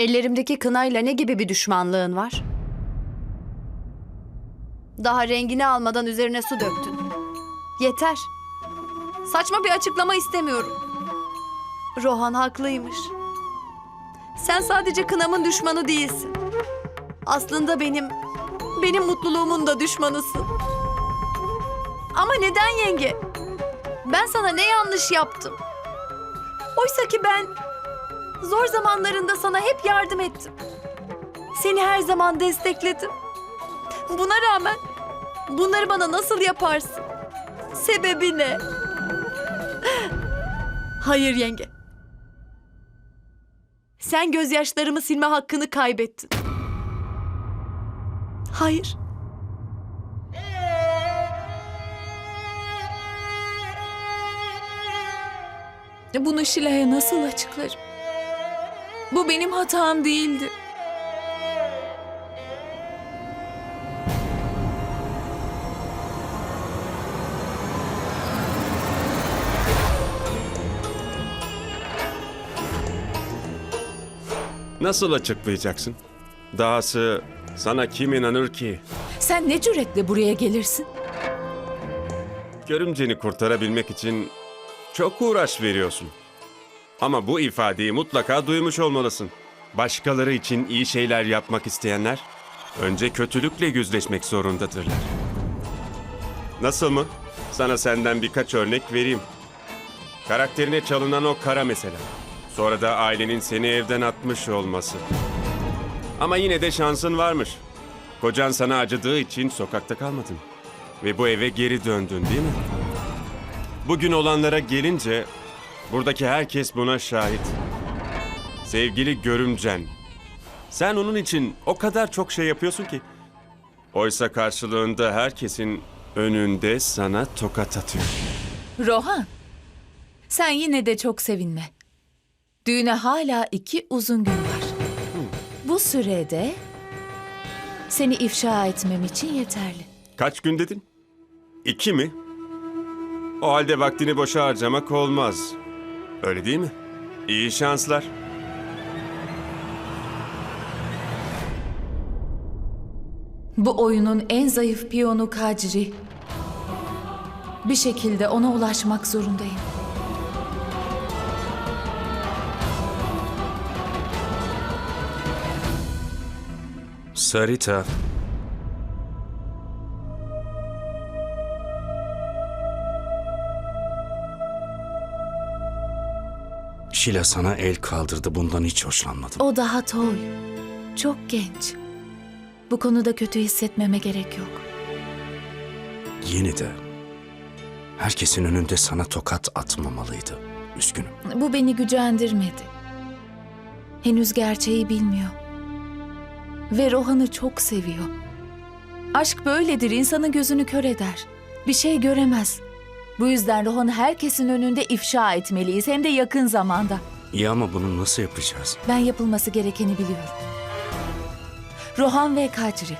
Ellerimdeki kınayla ne gibi bir düşmanlığın var? Daha rengini almadan üzerine su döktün. Yeter. Saçma bir açıklama istemiyorum. Rohan haklıymış. Sen sadece kınamın düşmanı değilsin. Aslında benim, benim mutluluğumun da düşmanısın. Ama neden yenge? Ben sana ne yanlış yaptım? Oysa ki ben zor zamanlarında sana hep yardım ettim. Seni her zaman destekledim. Buna rağmen bunları bana nasıl yaparsın? Sebebi ne? Hayır yenge. Sen gözyaşlarımı silme hakkını kaybettin. Hayır. Bunu Şila'ya nasıl açıklarım? Bu benim hatam değildi. Nasıl açıklayacaksın? Dahası sana kim inanır ki? Sen ne cüretle buraya gelirsin? Görümceni kurtarabilmek için çok uğraş veriyorsun. Ama bu ifadeyi mutlaka duymuş olmalısın. Başkaları için iyi şeyler yapmak isteyenler önce kötülükle yüzleşmek zorundadırlar. Nasıl mı? Sana senden birkaç örnek vereyim. Karakterine çalınan o kara mesela. Sonra da ailenin seni evden atmış olması. Ama yine de şansın varmış. Kocan sana acıdığı için sokakta kalmadın. Ve bu eve geri döndün değil mi? Bugün olanlara gelince buradaki herkes buna şahit. Sevgili görümcen. Sen onun için o kadar çok şey yapıyorsun ki. Oysa karşılığında herkesin önünde sana tokat atıyor. Rohan, sen yine de çok sevinme. Düğüne hala iki uzun gün var. Bu sürede seni ifşa etmem için yeterli. Kaç gün dedin? İki mi? O halde vaktini boşa harcamak olmaz. Öyle değil mi? İyi şanslar. Bu oyunun en zayıf piyonu Kacri. Bir şekilde ona ulaşmak zorundayım. Sarita. Şila sana el kaldırdı. Bundan hiç hoşlanmadım. O daha toy. Çok genç. Bu konuda kötü hissetmeme gerek yok. Yeni de herkesin önünde sana tokat atmamalıydı. Üzgünüm. Bu beni gücendirmedi. Henüz gerçeği bilmiyor. Ve Rohan'ı çok seviyor. Aşk böyledir, insanın gözünü kör eder. Bir şey göremez. Bu yüzden Rohan'ı herkesin önünde ifşa etmeliyiz, hem de yakın zamanda. İyi ama bunu nasıl yapacağız? Ben yapılması gerekeni biliyorum. Rohan ve Kadri.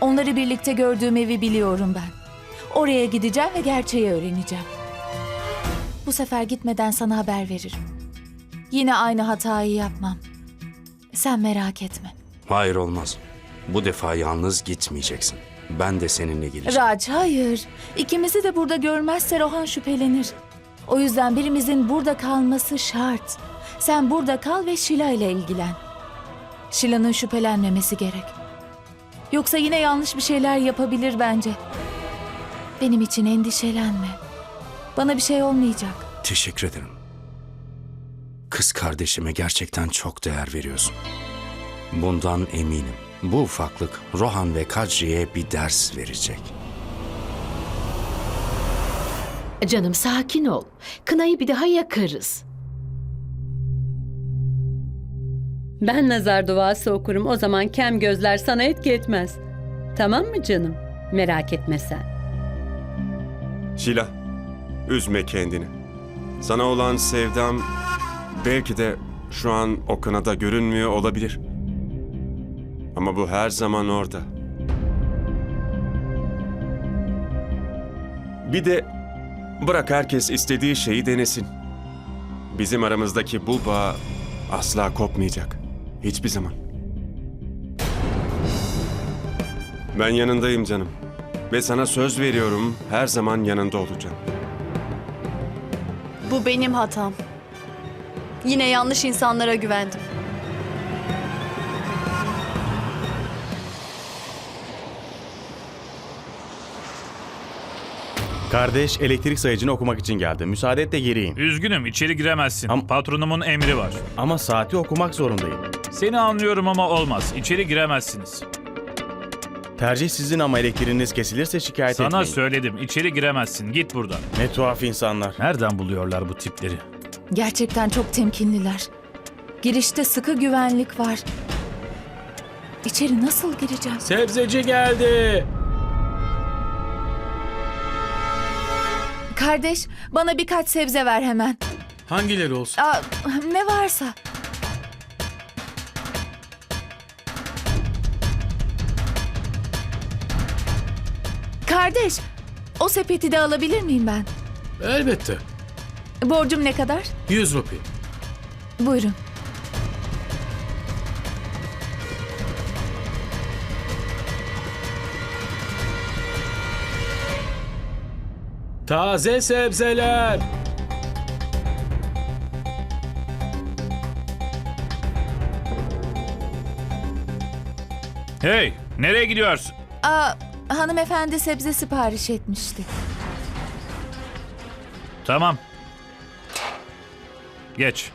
Onları birlikte gördüğüm evi biliyorum ben. Oraya gideceğim ve gerçeği öğreneceğim. Bu sefer gitmeden sana haber veririm. Yine aynı hatayı yapmam. Sen merak etme. Hayır olmaz. Bu defa yalnız gitmeyeceksin. Ben de seninle geleceğim. Raj hayır. İkimizi de burada görmezse Rohan şüphelenir. O yüzden birimizin burada kalması şart. Sen burada kal ve Şila ile ilgilen. Şila'nın şüphelenmemesi gerek. Yoksa yine yanlış bir şeyler yapabilir bence. Benim için endişelenme. Bana bir şey olmayacak. Teşekkür ederim. Kız kardeşime gerçekten çok değer veriyorsun. Bundan eminim. Bu ufaklık Rohan ve Kadri'ye bir ders verecek. Canım sakin ol. Kınayı bir daha yakarız. Ben nazar duası okurum. O zaman kem gözler sana etki etmez. Tamam mı canım? Merak etme sen. Şila, üzme kendini. Sana olan sevdam belki de şu an o kanada görünmüyor olabilir. Ama bu her zaman orada. Bir de bırak herkes istediği şeyi denesin. Bizim aramızdaki bu bağ asla kopmayacak. Hiçbir zaman. Ben yanındayım canım. Ve sana söz veriyorum her zaman yanında olacağım. Bu benim hatam. Yine yanlış insanlara güvendim. Kardeş elektrik sayacını okumak için geldi. Müsaade et de gireyim. Üzgünüm içeri giremezsin. Am- Patronumun emri var. Ama saati okumak zorundayım. Seni anlıyorum ama olmaz. İçeri giremezsiniz. Tercih sizin ama elektriğiniz kesilirse şikayet Sana etmeyin. söyledim. içeri giremezsin. Git buradan. Ne tuhaf insanlar. Nereden buluyorlar bu tipleri? Gerçekten çok temkinliler. Girişte sıkı güvenlik var. İçeri nasıl gireceğim? Sebzeci geldi. Kardeş, bana birkaç sebze ver hemen. Hangileri olsun? Aa, ne varsa. Kardeş, o sepeti de alabilir miyim ben? Elbette. Borcum ne kadar? 100 rupi. Buyurun. Taze sebzeler. Hey! Nereye gidiyorsun? Aa, hanımefendi sebze sipariş etmişti. Tamam. Geç.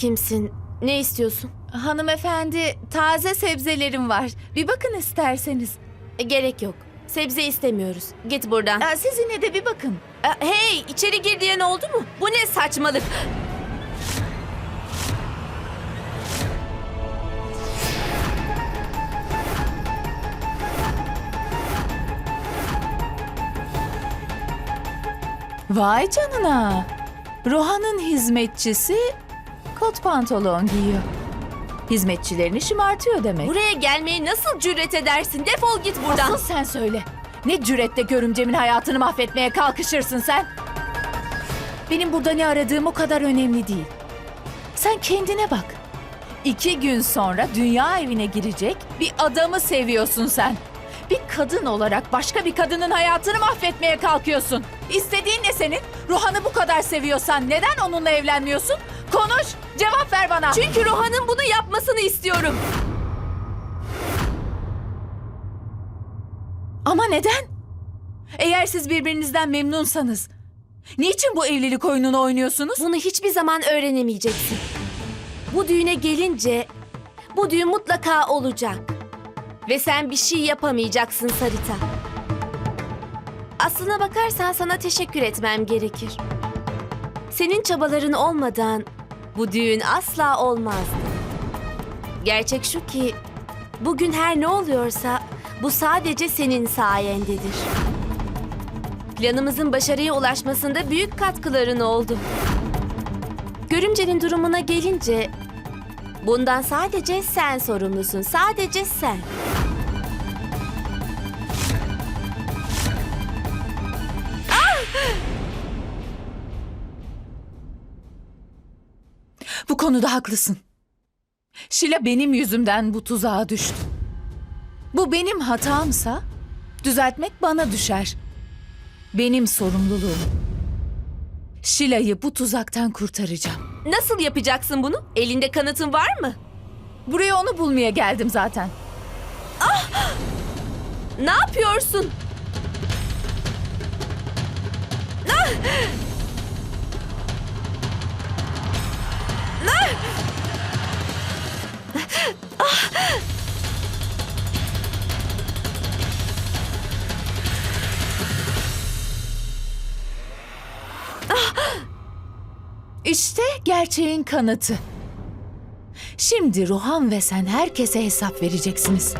Kimsin? Ne istiyorsun? Hanımefendi, taze sebzelerim var. Bir bakın isterseniz. E, Gerek yok. Sebze istemiyoruz. Git buradan. Aa, siz yine de bir bakın. E, Hey, içeri gir diyen oldu mu? Bu ne saçmalık? Vay canına. Rohan'ın hizmetçisi kot pantolon giyiyor. Hizmetçilerini şımartıyor demek. Buraya gelmeye nasıl cüret edersin? Defol git buradan. Asıl sen söyle. Ne cüretle görümcemin hayatını mahvetmeye kalkışırsın sen? Benim burada ne aradığım o kadar önemli değil. Sen kendine bak. İki gün sonra dünya evine girecek bir adamı seviyorsun sen. Bir kadın olarak başka bir kadının hayatını mahvetmeye kalkıyorsun. İstediğin ne senin? Ruhan'ı bu kadar seviyorsan neden onunla evlenmiyorsun? Konuş, cevap ver bana. Çünkü Rohan'ın bunu yapmasını istiyorum. Ama neden? Eğer siz birbirinizden memnunsanız, niçin bu evlilik oyununu oynuyorsunuz? Bunu hiçbir zaman öğrenemeyeceksin. Bu düğüne gelince bu düğün mutlaka olacak. Ve sen bir şey yapamayacaksın Sarita. Aslına bakarsan sana teşekkür etmem gerekir. Senin çabaların olmadan bu düğün asla olmazdı. Gerçek şu ki bugün her ne oluyorsa bu sadece senin sayendedir. Planımızın başarıya ulaşmasında büyük katkıların oldu. Görümcenin durumuna gelince bundan sadece sen sorumlusun. Sadece sen. konuda haklısın. Şila benim yüzümden bu tuzağa düştü. Bu benim hatamsa düzeltmek bana düşer. Benim sorumluluğum. Şila'yı bu tuzaktan kurtaracağım. Nasıl yapacaksın bunu? Elinde kanıtın var mı? Buraya onu bulmaya geldim zaten. Ne yapıyorsun? İşte gerçeğin kanıtı. Şimdi Ruhan ve sen herkese hesap vereceksiniz.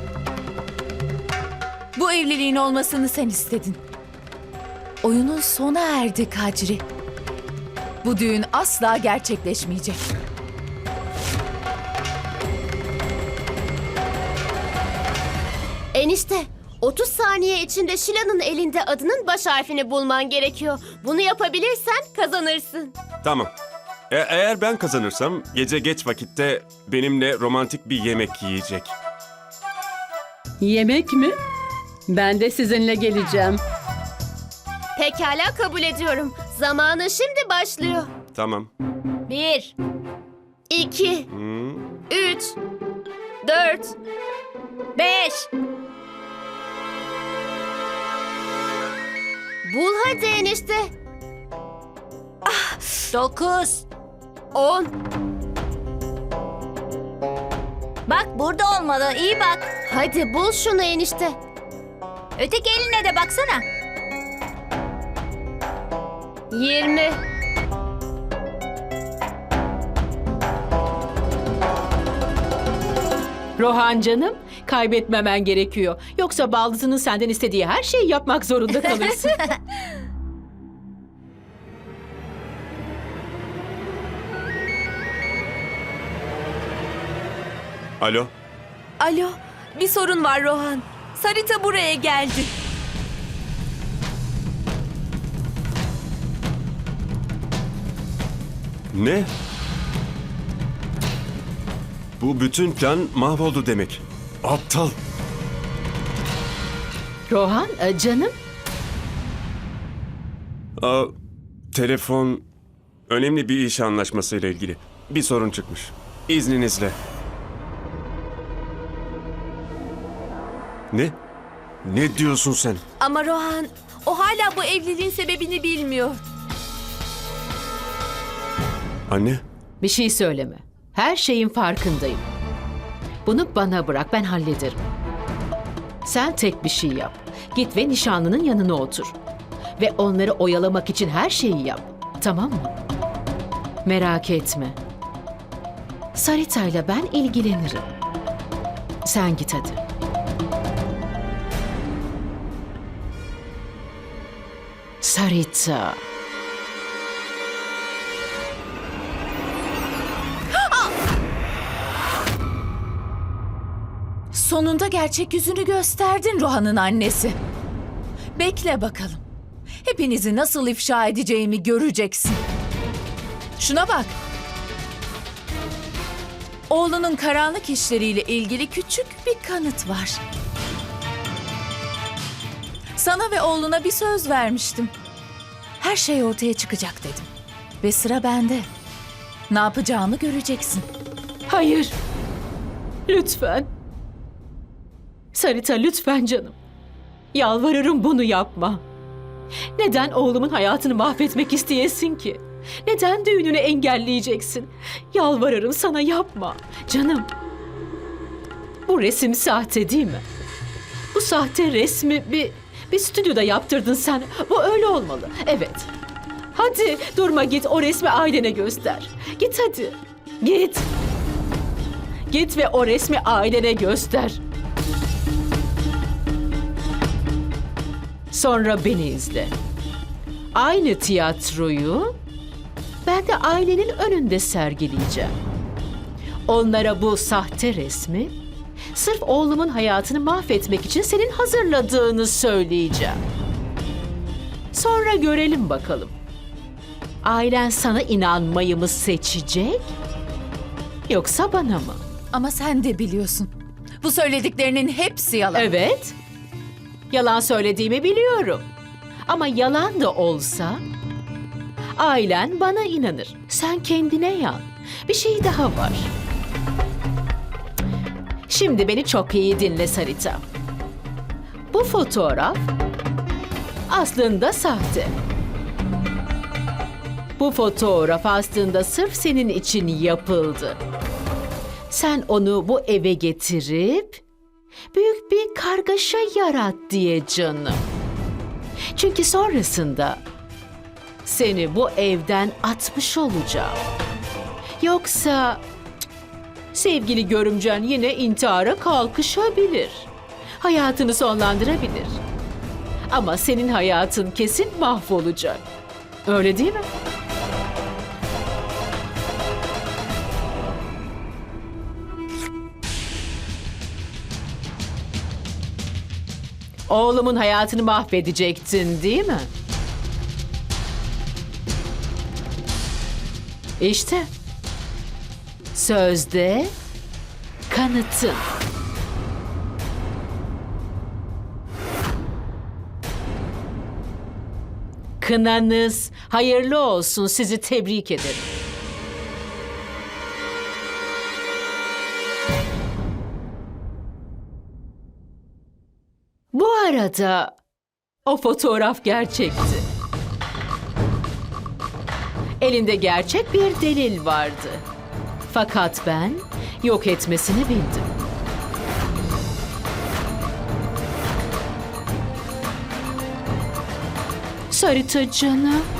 Bu evliliğin olmasını sen istedin. Oyunun sona erdi Kadri. Bu düğün asla gerçekleşmeyecek. Enişte, 30 saniye içinde Şila'nın elinde adının baş harfini bulman gerekiyor. Bunu yapabilirsen kazanırsın. Tamam. E- eğer ben kazanırsam gece geç vakitte benimle romantik bir yemek yiyecek. Yemek mi? Ben de sizinle geleceğim. Pekala kabul ediyorum. Zamanı şimdi başlıyor. Tamam. 1 2 Hmm. 3 4 5 Bul hadi enişte. 9 10 Bak burada olmalı. İyi bak. Hadi bul şunu enişte. Öteki eline de baksana. 20 Rohan canım, kaybetmemen gerekiyor. Yoksa baldızının senden istediği her şeyi yapmak zorunda kalırsın. Alo. Alo, bir sorun var Rohan. Sarita buraya geldi. Ne? Bu bütün plan mahvoldu demek. Aptal. Rohan, e, canım, Aa, telefon önemli bir iş anlaşmasıyla ilgili. Bir sorun çıkmış. İzninizle. Ne? Ne diyorsun sen? Ama Rohan, o hala bu evliliğin sebebini bilmiyor. Anne? bir şey söyleme. Her şeyin farkındayım. Bunu bana bırak, ben hallederim. Sen tek bir şey yap. Git ve nişanlının yanına otur. Ve onları oyalamak için her şeyi yap. Tamam mı? Merak etme. Sarita'yla ben ilgilenirim. Sen git hadi. Sarita. Sonunda gerçek yüzünü gösterdin Rohan'ın annesi. Bekle bakalım. Hepinizi nasıl ifşa edeceğimi göreceksin. Şuna bak. Oğlunun karanlık işleriyle ilgili küçük bir kanıt var. Sana ve oğluna bir söz vermiştim. Her şey ortaya çıkacak dedim. Ve sıra bende. Ne yapacağımı göreceksin. Hayır. Lütfen. Sarita lütfen canım. Yalvarırım bunu yapma. Neden oğlumun hayatını mahvetmek isteyesin ki? Neden düğününü engelleyeceksin? Yalvarırım sana yapma. Canım. Bu resim sahte değil mi? Bu sahte resmi bir bir stüdyoda yaptırdın sen. Bu öyle olmalı. Evet. Hadi durma git o resmi ailene göster. Git hadi. Git. Git ve o resmi ailene göster. Sonra beni izle. Aynı tiyatroyu ben de ailenin önünde sergileyeceğim. Onlara bu sahte resmi sırf oğlumun hayatını mahvetmek için senin hazırladığını söyleyeceğim. Sonra görelim bakalım. Ailen sana inanmayı mı seçecek? Yoksa bana mı? Ama sen de biliyorsun. Bu söylediklerinin hepsi yalan. Evet. Yalan söylediğimi biliyorum. Ama yalan da olsa ailen bana inanır. Sen kendine yan. Bir şey daha var. Şimdi beni çok iyi dinle Sarita. Bu fotoğraf aslında sahte. Bu fotoğraf aslında sırf senin için yapıldı. Sen onu bu eve getirip büyük bir kargaşa yarat diye canım. Çünkü sonrasında seni bu evden atmış olacağım. Yoksa sevgili görümcen yine intihara kalkışabilir. hayatını sonlandırabilir. Ama senin hayatın kesin mahvolacak. Öyle değil mi? Oğlumun hayatını mahvedecektin değil mi? İşte sözde kanıtın. Kınanız hayırlı olsun sizi tebrik ederim. Arada o fotoğraf gerçekti. Elinde gerçek bir delil vardı. Fakat ben yok etmesini bildim. Sarita canım.